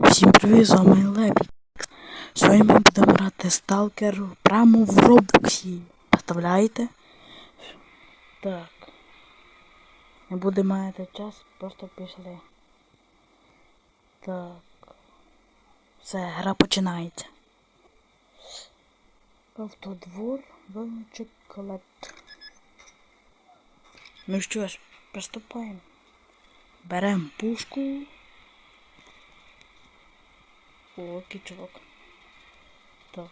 Всім привіт, з вами Лепік. Сьогодні ми будемо грати сталкер прямо в Роблоксі. Представляєте? Так. Не буде мати час, просто пішли. Так. Все, гра починається. Автодвор, вилучик, колект. Ну що ж, приступаємо. Беремо пушку. О, кічок. Так.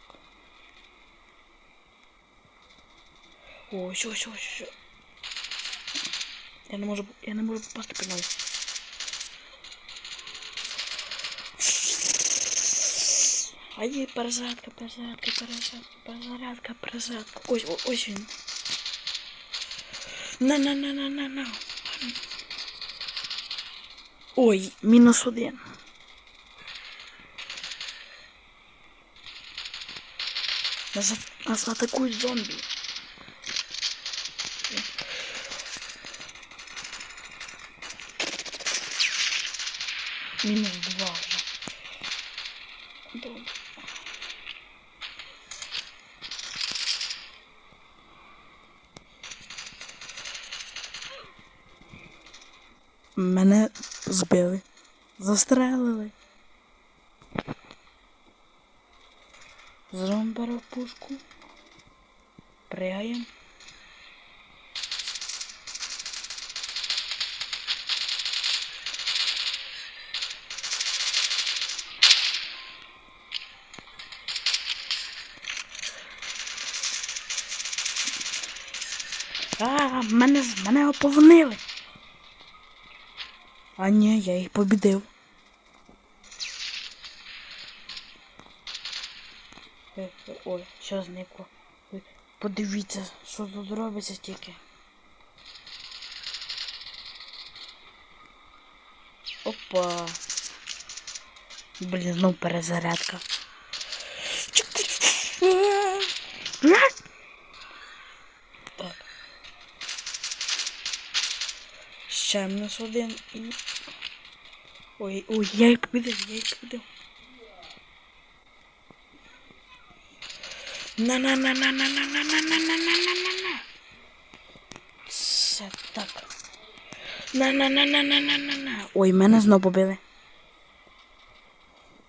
О, що, що, що. Я не можу, я не можу попасти по ньому. Ай, перезарядка, перезарядка, перезарядка, перезарядка, перезарядка. Ось, о- ось він. На, на, на, на, на, на. Ой, мінус один. Нас, нас атакуют зомби. Минус два уже. Мене збили. Застрелили. Зром бере пушку. Пригаємо. А, мене, мене оповнили. А ні, я їх побідив. Ой, що зникло. Подивіться, що тут робиться стільки. Опа. Блін, знов перезарядка. Так. Ще мінус один і. Ой, ой, я їх побідив, я їх побідив. На на на на на на на на на на на на на на Все так. на на на на на на на на Ой, мене знову побили.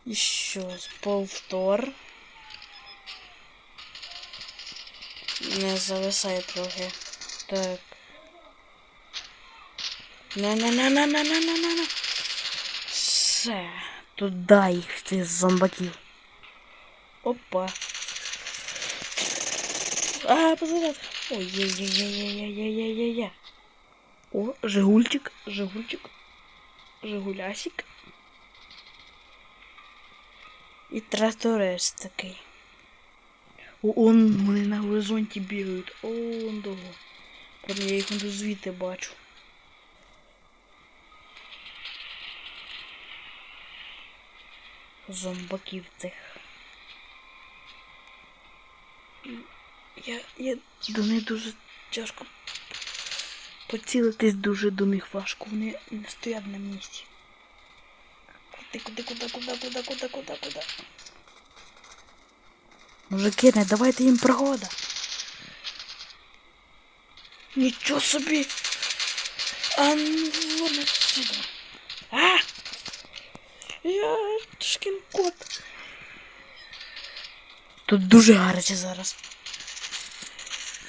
І щось повтор. Не зависає трохи. Так. на на на на на на на на на Все. Туди їх цих зомбаків. Опа. А, позади. Ой, є-є-є-є-є-є-є-є-є. О, Жигульчик, Жигульчик, Жигулясик. І тракторець такий. О, он вони на горизонті бігають. О, он довго. Правда, я їх не звідти бачу. Зомбаків цих. Я, я до них дуже тяжко поцілитись дуже до них важко. Вони не стоять на місці. Куди, куди, куди, куди, куди, куди, куди, куди. Мужики, не давайте їм пригода. Нічого собі. А ну отсюда. А! Я шкін кот. Тут дуже гаряче зараз.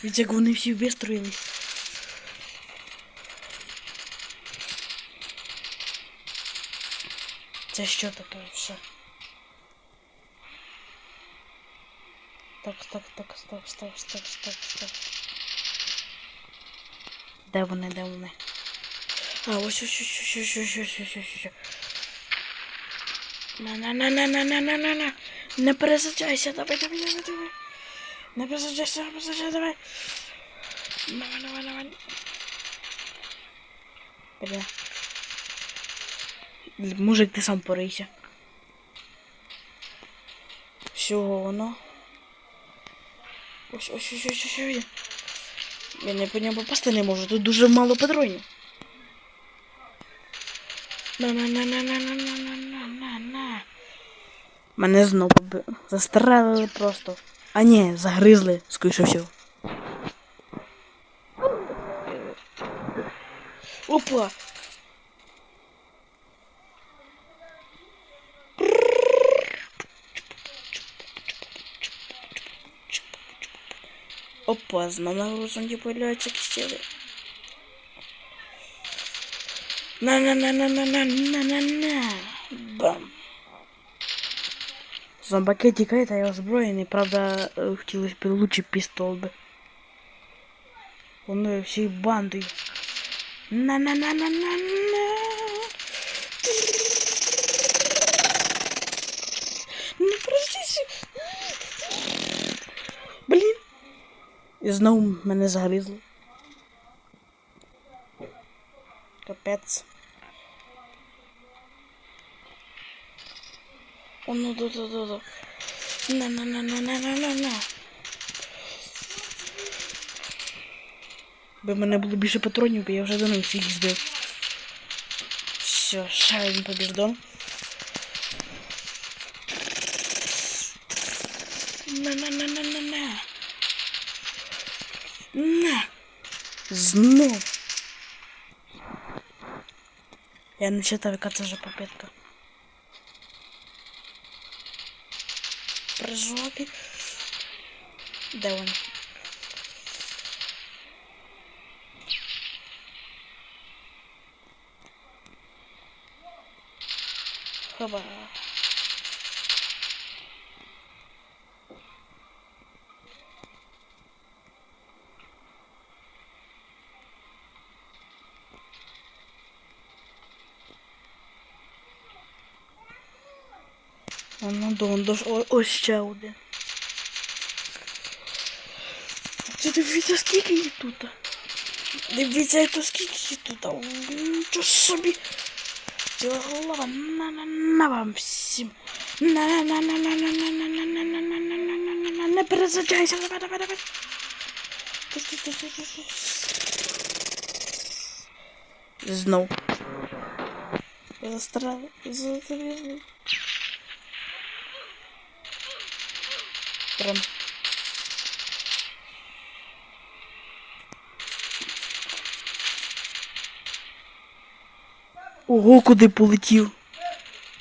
Від як вони всі вистроїлись. Це що таке все? Так, так, так, стоп, стоп, стоп, стоп, стоп. Де вони, де вони? А, ось ось ось ось ось ось ось ось ось ось. На на на на на на на на на Не пересаджайся, давай, давай, давай, давай. Не пересаджайся, не пересаджайся, давай. Давай, давай, давай. Бля. Мужик, ти сам порийся. Всього воно. Ось, ось, ось, ось, ось, ось. Я не по ньому попасти не можу, тут дуже мало патронів. На на на на на на на на на на на Мене знову застрелили просто. А ні, загризли, скоріше всього. Опа! Опа, знову на горизонті появляються кістєли. На-на-на-на-на-на-на-на-на. Бам. Зомбаки тікають, а я озброєний. Правда, е, хотілося б лучше пістол би. Вони всі бандою. На-на-на-на-на-на. Ну, простите. Блін. І знову мене загризли. Капець. О, ну да да да да. На на на на на на на на. Би в мене було більше патронів, бо я вже до них всіх збив. Все, ще один побіждон. На на на на на на. На. Знов. Я не читав, яка це вже попитка. При жопі. Де вони? Хоба. Воно дондош. О, ось ще один. Це дивіться, скільки їх тут. Дивіться, то скільки їх тут. Нічого собі. Голова. На-на-на вам всім. На-на-на-на-на-на-на-на-на-на-на-на-на-на-на. Не перезаджайся, давай, давай, давай. Знов. Застрали. Застрали. Прям. Ого, куди полетів.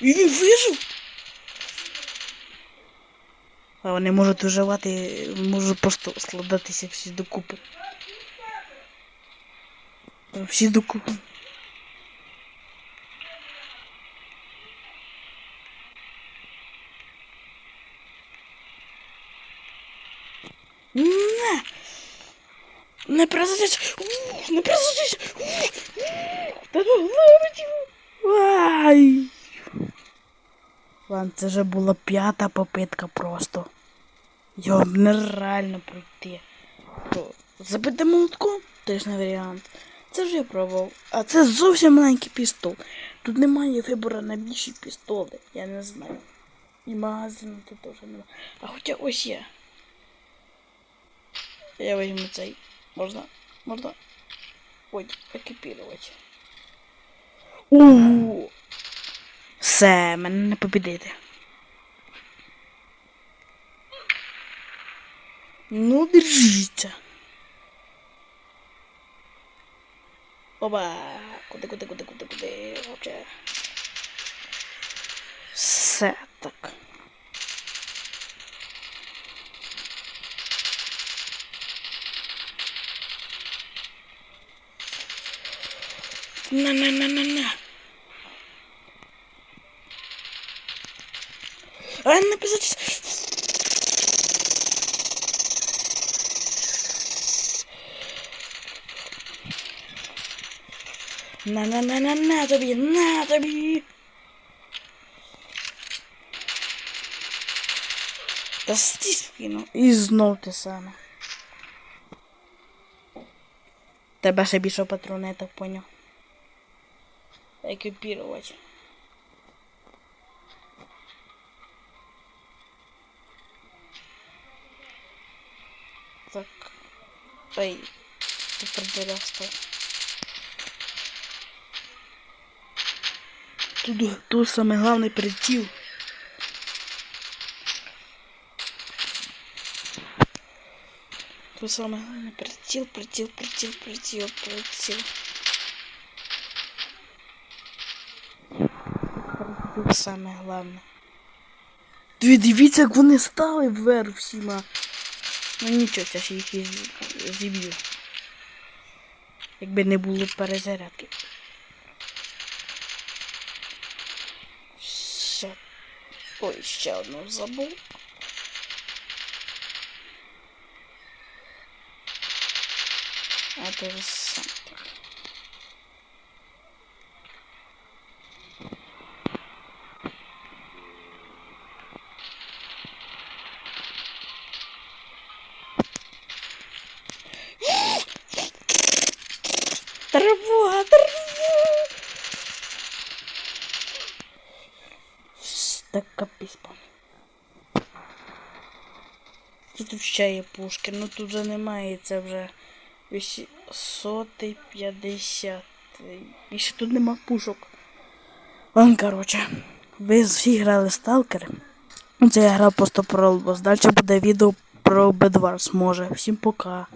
І він вижив. А вони можуть виживати, можуть просто складатися всі докупи. Всі докупи. Не! Не призадись! Не призадись! Та ну ловить! Ай! Ладно, це вже була п'ята попитка просто. Його нереально пройти. Забити молотком теж не варіант. Це вже я пробував. А це зовсім маленький пістол. Тут немає вибору на більші пістоли. Я не знаю. І магазину тут теж немає. А хоча ось є. Я возьму цей. Можна? Можна? Ой, екіпірувати. У. Все, мене не побідити. Ну, держіться. Оба. Куди, куди, куди, куди, куди. Вообще. Все так. No, no, no, no, no. Ahora no empezó Na na na na na tobie, na tobie. Та стискину. І знов те саме. Тебе ще більше патронеток поняв. экипировать. Так. Эй, ты продырял стол. Тут, тут самый главный притил Тут самый главный притил притил притил притил прицел. Саме головне. Дивіться, як вони стали вверх всіма. Ну нічого, це ж їх зіб'ю. Якби не було перезарядки. Ще. Ой, ще одну забув. А то ж сам. Тривога, тривога! Так капець пан. Тут ще є пушки, ну тут вже немає, це вже 850. Більше тут нема пушок. Вон, коротше, ви всі грали Сталкер. Це я грав просто про Олбос. Далі буде відео про Бедварс може. Всім пока.